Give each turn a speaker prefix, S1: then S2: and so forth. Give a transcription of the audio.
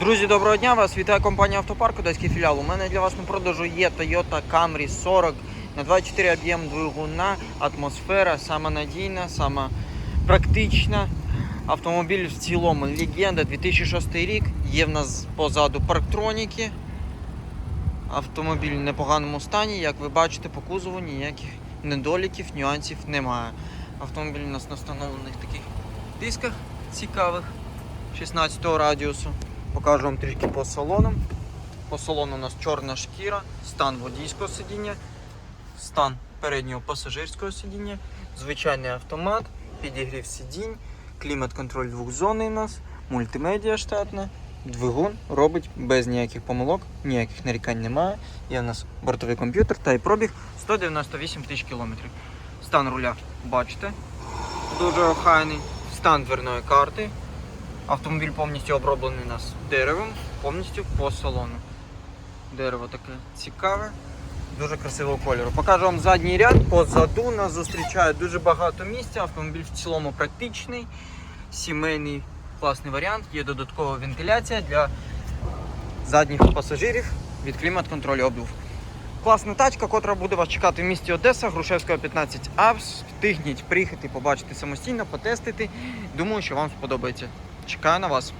S1: Друзі, доброго дня! Вас вітає компанія Автопарк, Одеський філіал. У мене для вас на продажу є Toyota Camry 40 на 24 об'єм двигуна, атмосфера, сама надійна, сама практична. Автомобіль в цілому легенда 2006 рік. Є в нас позаду парктроніки. Автомобіль в непоганому стані, як ви бачите, по кузову ніяких недоліків, нюансів немає. Автомобіль у нас на встановлених таких дисках цікавих 16 радіусу. Покажу вам трішки по салонам. По салону у нас чорна шкіра, стан водійського сидіння, стан переднього пасажирського сидіння, звичайний автомат, підігрів сидінь, клімат-контроль двохзонний у нас, мультимедіа штатна. Двигун робить без ніяких помилок, ніяких нарікань немає. Є у нас бортовий комп'ютер та і пробіг 198 тисяч кілометрів. Стан руля бачите. Дуже охайний. Стан дверної карти. Автомобіль повністю оброблений у нас деревом, повністю по салону. Дерево таке цікаве, дуже красивого кольору. Покажу вам задній ряд. Позаду нас зустрічає дуже багато місця. Автомобіль в цілому практичний, сімейний класний варіант. Є додаткова вентиляція для задніх пасажирів від клімат-контролю обдув. Класна тачка, котра буде вас чекати в місті Одеса, Грушевського 15А. Встигніть приїхати, побачити самостійно, потестити. Думаю, що вам сподобається. Чекаю на вас.